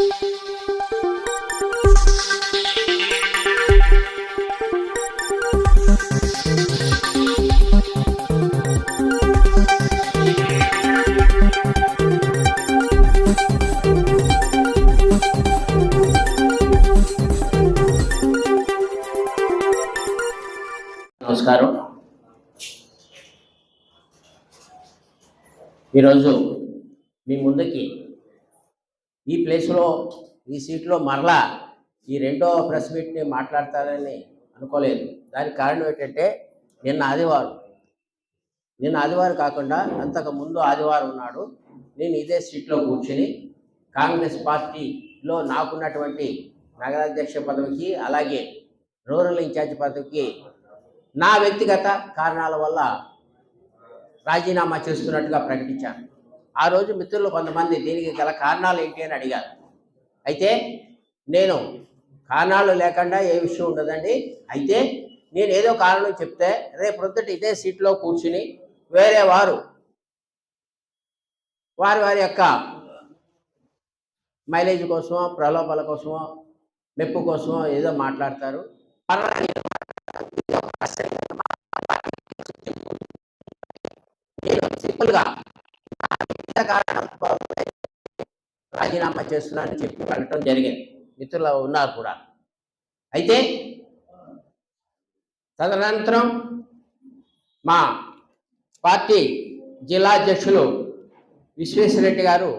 నమస్కారం. ఈరోజు మీ ముందుకి ఈ ప్లేస్లో ఈ సీట్లో మరలా ఈ రెండో ప్రెస్ మీట్ని మాట్లాడతారని అనుకోలేదు. దానికి కారణం ఏంటంటే నిన్న ఆదివారం నిన్న ఆదివారం కాకుండా అంతకు ముందు ఆదివారం ఉన్నాడు నేను ఇదే సీట్లో కూర్చుని కాంగ్రెస్ పార్టీలో నాకున్నటువంటి నగరాధ్యక్ష పదవికి అలాగే రూరల్ ఇన్ఛార్జ్ పదవికి నా వ్యక్తిగత కారణాల వల్ల రాజీనామా చేస్తున్నట్టుగా ప్రకటించాను. ఆ రోజు మిత్రులు కొంతమంది దీనికి గల కారణాలు ఏంటి అని అడిగారు. అయితే నేను కారణాలు లేకుండా ఏ విషయం ఉండదండి. అయితే నేను ఏదో కారణం చెప్తే రేపు ప్రొద్దుట ఇదే సీట్లో కూర్చుని వేరే వారు వారి వారి యొక్క మైలేజ్ కోసమో ప్రలోభాల కోసమో మెప్పు కోసమో ఏదో మాట్లాడతారు. సింపుల్గా కారణం రాజీనామా చేస్తున్నానని చెప్పి వెళ్ళటం జరిగింది. మిత్రులు ఉన్నారు కూడా. అయితే తదనంతరం మా పార్టీ జిల్లా అధ్యక్షులు విశ్వేశ్వరరెడ్డి గారు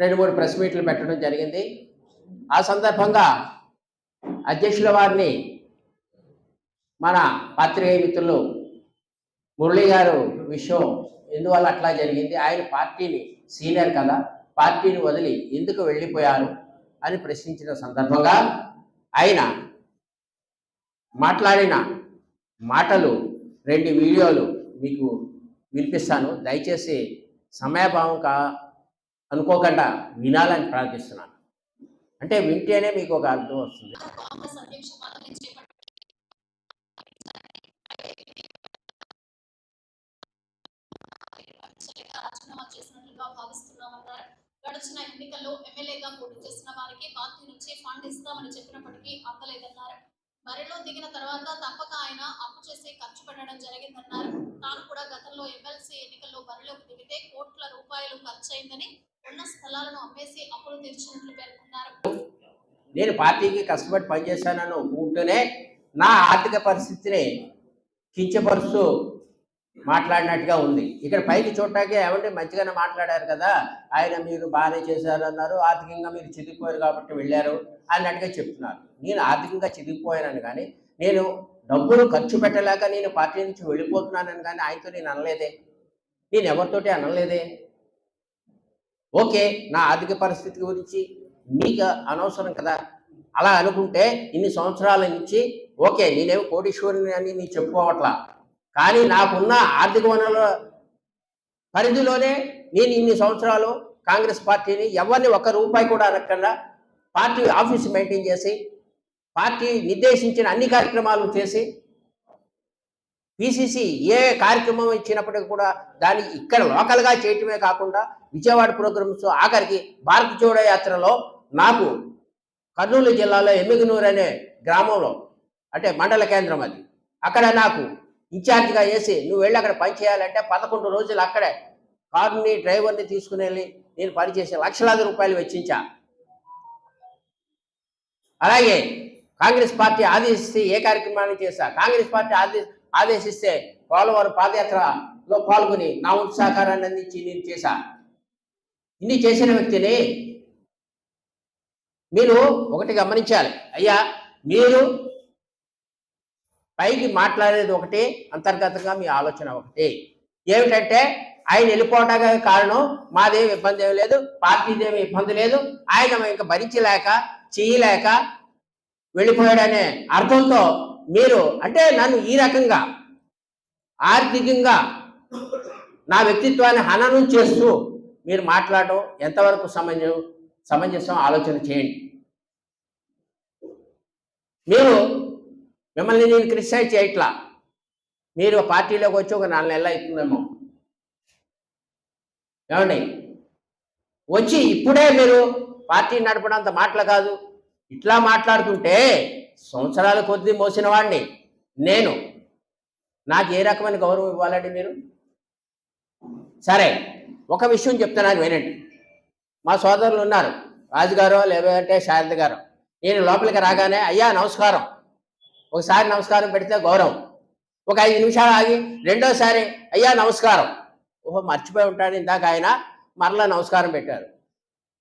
రెండు మూడు ప్రెస్ మీట్లు పెట్టడం జరిగింది. ఆ సందర్భంగా అధ్యక్షుల వారిని మన పాత్రికేయ మిత్రులు మురళి గారు విషయం ఎందువల్ల అట్లా జరిగింది? ఆయన పార్టీని సీనియర్ కదా పార్టీని వదిలి ఎందుకు వెళ్ళిపోయారు అని ప్రశ్నించిన సందర్భంగా ఆయన మాట్లాడిన మాటలు రెండు వీడియోలు మీకు వినిపిస్తాను. దయచేసి సమయభావం కా అనుకోకుండా వినాలని ప్రార్థిస్తున్నాను. అంటే వింటేనే మీకు ఒక అర్థం వస్తుంది. రాజీనామా చేసినట్లుగా భావిస్తున్నామన్నారు గడిచిన ఎన్నికల్లో ఎమ్మెల్యేగా పోటీ చేసిన వారికి పార్టీ నుంచి ఫండ్ ఇస్తామని చెప్పినప్పటికీ అందలేదన్నారు. బరిలో దిగిన తర్వాత తప్పక ఆయన అప్పు చేసి ఖర్చు పెట్టడం జరిగిందన్నారు. తాను కూడా గతంలో ఎమ్మెల్సీ ఎన్నికల్లో బరిలోకి దిగితే కోట్ల రూపాయలు ఖర్చయిందని ఉన్న స్థలాలను అమ్మేసి అప్పులు తీర్చినట్లు పేర్కొన్నారు. నేను పార్టీకి కష్టపడి పనిచేశానని ఒప్పుకుంటూనే నా ఆర్థిక పరిస్థితిని కించపరుస్తూ మాట్లాడినట్టుగా ఉంది. ఇక్కడ పైకి చూడటానికి ఏమంటే మంచిగానే మాట్లాడారు కదా. ఆయన మీరు బాగానే చేశారు అన్నారు ఆర్థికంగా మీరు చిదిగిపోయారు కాబట్టి వెళ్ళారు అన్నట్టుగా చెప్తున్నారు. నేను ఆర్థికంగా చిదిగిపోయానని కానీ నేను డబ్బులు ఖర్చు పెట్టలేక నేను పార్టీ నుంచి వెళ్ళిపోతున్నానని కానీ ఆయనతో నేను అనలేదే. నేను ఎవరితోటి అనలేదే. ఓకే నా ఆర్థిక పరిస్థితి గురించి మీకు అనవసరం కదా. అలా అనుకుంటే ఇన్ని సంవత్సరాల నుంచి ఓకే నేనేమి కోటీశ్వరుని అని నేను చెప్పుకోవట్లా. కానీ నాకున్న ఆర్థిక వనరుల పరిధిలోనే నేను ఇన్ని సంవత్సరాలు కాంగ్రెస్ పార్టీని ఎవరిని ఒక్క రూపాయి కూడా అనకుండా పార్టీ ఆఫీస్ మెయింటైన్ చేసి పార్టీ నిర్దేశించిన అన్ని కార్యక్రమాలు చేసి పిసిసి ఏ కార్యక్రమం ఇచ్చినప్పటికీ కూడా దాన్ని ఇక్కడ లోకల్గా చేయటమే కాకుండా విజయవాడ ప్రోగ్రామ్స్ ఆఖరికి భారత జోడో యాత్రలో నాకు కర్నూలు జిల్లాలో ఎమ్మిగనూరు అనే గ్రామంలో అంటే మండల కేంద్రం అది. అక్కడ నాకు ఇన్ఛార్జ్గా వేసి నువ్వు వెళ్ళి అక్కడ పని చేయాలంటే పదకొండు రోజులు అక్కడే. కారుని డ్రైవర్ని తీసుకుని వెళ్ళి నేను పనిచేసి లక్షలాది రూపాయలు వెచ్చించా. అలాగే కాంగ్రెస్ పార్టీ ఆదేశిస్తే ఏ కార్యక్రమాన్ని చేశా? కాంగ్రెస్ పార్టీ ఆదే ఆదేశిస్తే పోలవరం పాదయాత్రలో పాల్గొని నా వంతు సహకారాన్ని అందించి నేను చేశా. ఇన్ని చేసిన వ్యక్తిని మీరు ఒకటి గమనించాలి. అయ్యా మీరు పైకి మాట్లాడేది ఒకటి అంతర్గతంగా మీ ఆలోచన ఒకటి. ఏమిటంటే ఆయన వెళ్ళిపోవటానికి కారణం మాదేమి ఇబ్బంది ఏమి లేదు పార్టీదేమి ఇబ్బంది లేదు ఆయన ఇంకా భరించలేక చేయలేక వెళ్ళిపోయాడనే అర్థంతో మీరు అంటే నన్ను ఈ రకంగా ఆర్థికంగా నా వ్యక్తిత్వాన్ని హననం చేస్తూ మీరు మాట్లాడటం ఎంతవరకు సమంజం సమంజసం ఆలోచన చేయండి. మీరు మిమ్మల్ని నేను క్రిటిసైజ్ చేయట్లా. మీరు పార్టీలోకి వచ్చి ఒక నాలుగు నెలలు అవుతుందేమో. ఏమండి? వచ్చి ఇప్పుడే మీరు పార్టీ నడపడంత మాటలు కాదు. ఇట్లా మాట్లాడుతుంటే సంవత్సరాల కొద్దీ మోసిన వాడిని నేను. నాకు ఏ రకమైన గౌరవం ఇవ్వాలండి మీరు? సరే ఒక విషయం చెప్తున్నాను వినండి. మా సోదరులు ఉన్నారు. రాజుగారు లేదంటే శారద గారు. నేను లోపలికి రాగానే అయ్యా నమస్కారం. ఒకసారి నమస్కారం పెడితే గౌరవం. ఒక ఐదు నిమిషాలు ఆగి రెండోసారి అయ్యా నమస్కారం. ఓహో మర్చిపోయి ఉంటాడు ఇందాక ఆయన. మరలా నమస్కారం పెట్టారు.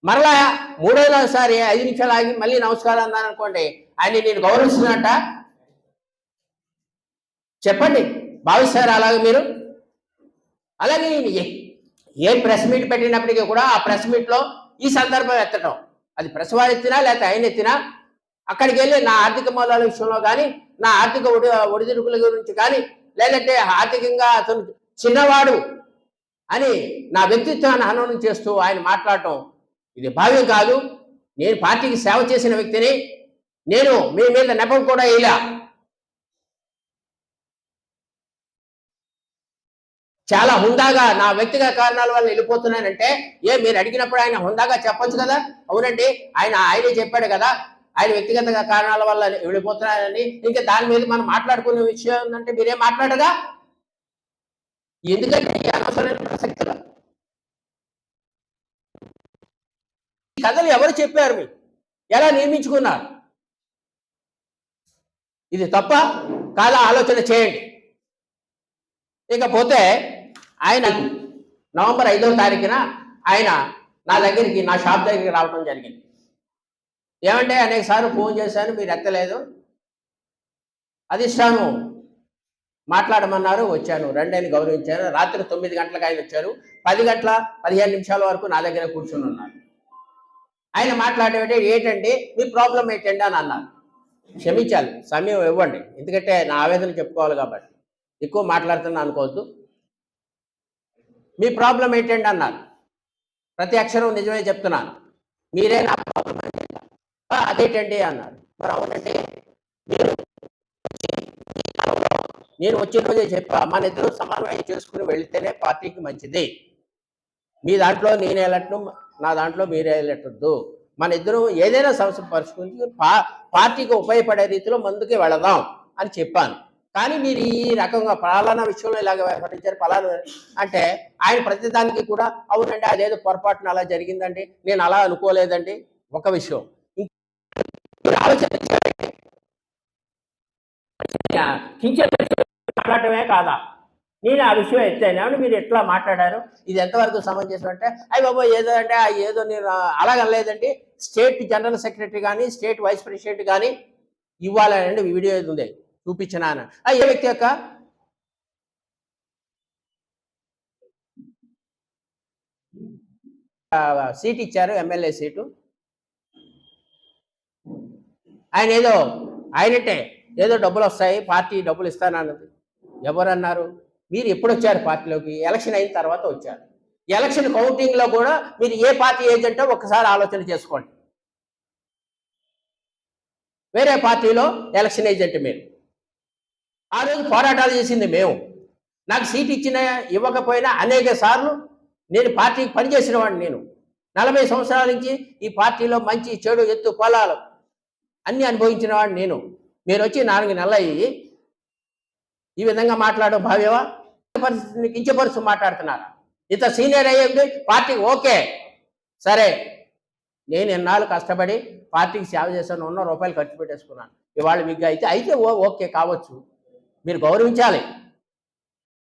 మరలా మూడోసారి ఐదు నిమిషాలు ఆగి మళ్ళీ నమస్కారం అన్నాను అనుకోండి ఆయన నేను గౌరవిస్తున్నట్ట? చెప్పండి. భావిస్తారు అలాగే మీరు? అలాగే ఏ- ఏ ప్రెస్ మీట్ పెట్టినప్పటికీ కూడా ఆ ప్రెస్ మీట్లో ఈ సందర్భం ఎత్తడం అది ప్రెస్ వారు ఎత్తినా లేకపోతే ఆయన ఎత్తినా అక్కడికి వెళ్ళి నా ఆర్థిక మూలాల విషయంలో కానీ నా ఆర్థిక ఒడి ఒడిదుడుకుల గురించి కానీ లేదంటే ఆర్థికంగా అతను చిన్నవాడు అని నా వ్యక్తిత్వాన్ని హననం చేస్తూ ఆయన మాట్లాడటం ఇది భావ్యం కాదు. నేను పార్టీకి సేవ చేసిన వ్యక్తిని నేను మీ మీద నెపం కూడా ఇలా చాలా హుందాగా నా వ్యక్తిగత కారణాల వల్ల వెళ్ళిపోతున్నానంటే ఏ మీరు అడిగినప్పుడు ఆయన హుందాగా చెప్పొచ్చు కదా? అవునండి ఆయన ఆయనే చెప్పాడు కదా ఆయన వ్యక్తిగత కారణాల వల్ల వెళ్ళిపోతున్నారని ఇంకా దాని మీద మనం మాట్లాడుకునే విషయం ఏంటంటే మీరేం మాట్లాడగా ఎందుకంటే ఈ అనవసరమైన ప్రసక్తులు. ఈ కథలు ఎవరు చెప్పారు మీకు? ఎలా నియమించుకున్నారు ఇది తప్ప కాదా ఆలోచన చేయండి. ఇకపోతే ఆయన నవంబర్ ఐదవ తారీఖున ఆయన నా దగ్గరికి నా షాప్ దగ్గరికి రావడం జరిగింది. ఏమంటే అనేక సార్లు ఫోన్ చేశాను మీరు ఎత్తలేదు. అధిష్టానం మాట్లాడమన్నారు వచ్చాను. రెండని గౌరవించాను రాత్రి తొమ్మిది గంటలకు ఆయన వచ్చారు. పది గంటల పదిహేను నిమిషాల వరకు నా దగ్గర కూర్చుని ఉన్నారు ఆయన మాట్లాడేటంటే ఏంటండి మీ ప్రాబ్లం ఏంటండి? అని అన్నారు. క్షమించాలి సమయం ఇవ్వండి. ఎందుకంటే నా ఆవేదన చెప్పుకోవాలి కాబట్టి. ఎక్కువ మాట్లాడుతున్నా అనుకోవద్దు. మీ ప్రాబ్లం ఏంటండి? అన్నారు. ప్రతి అక్షరం నిజమే చెప్తున్నాను. మీరే నా ప్రాబ్లం అదేంటండి అన్నారు మరి అవునండి. మీరు నేను వచ్చిన రోజే చెప్పా మన ఇద్దరు సమన్వయం చేసుకుని వెళితేనే పార్టీకి మంచిది. మీ దాంట్లో నేను వెళ్ళట్టు నా దాంట్లో మీరు వెళ్ళట్టద్దు మన ఇద్దరు ఏదైనా సమస్య పరుచుకుని పా పార్టీకి ఉపయోగపడే రీతిలో ముందుకు వెళదాం అని చెప్పాను. కానీ మీరు ఈ రకంగా పలానా విషయంలో ఇలాగ వ్యవహరించారు పలానా అంటే ఆయన ప్రతిదానికి కూడా అవునండి అదేదో పొరపాటున అలా జరిగిందండి నేను అలా అనుకోలేదండి. ఒక విషయం మీరు మాట్లాడటమే కాదా? నేను ఆ విషయం ఎత్తాను మీరు ఎట్లా మాట్లాడారు? ఇది ఎంతవరకు సమంజసం అంటే అయ్యి బాబా ఏదో అంటే ఆ ఏదో నేను అలాగనలేదండి. స్టేట్ జనరల్ సెక్రటరీ కానీ స్టేట్ వైస్ ప్రెసిడెంట్ కానీ ఇవ్వాలండి వీడియో ఉంది చూపించినాను. ఏ వ్యక్తి యొక్క? సీట్ ఇచ్చారు ఎమ్మెల్యే సీటు. ఆయన ఏదో ఆయనంటే. ఏదో డబ్బులు వస్తాయి పార్టీ డబ్బులు ఇస్తానన్నది ఎవరన్నారు? మీరు ఎప్పుడు వచ్చారు పార్టీలోకి? ఎలక్షన్ అయిన తర్వాత వచ్చారు. ఎలక్షన్ కౌంటింగ్లో కూడా మీరు ఏ పార్టీ ఏజెంటో ఒకసారి ఆలోచన చేసుకోండి. వేరే పార్టీలో ఎలక్షన్ ఏజెంట్ మీరు. ఆ రోజు పోరాటాలు చేసింది మేము. నాకు సీట్ ఇచ్చిన ఇవ్వకపోయినా అనేక సార్లు నేను పార్టీకి పనిచేసిన వాడిని నేను. నలభై సంవత్సరాల నుంచి ఈ పార్టీలో మంచి చెడు ఎత్తు పొలాలు అన్ని అనుభవించిన వాడు నేను. మీరు వచ్చి నాలుగు నెలలు అయ్యి ఈ విధంగా మాట్లాడడం భావ్యవా పరిస్థితిని కించపరుస్తూ మాట్లాడుతున్నారు. ఇంత సీనియర్ అయ్యేది పార్టీ ఓకే. సరే. నేను ఎన్నాళ్ళు కష్టపడి పార్టీకి సేవ చేశాను ఉన్న రూపాయలు ఖర్చు పెట్టేసుకున్నాను. ఇవాళ మీకు అయితే అయితే ఓ ఓకే కావచ్చు. మీరు గౌరవించాలి.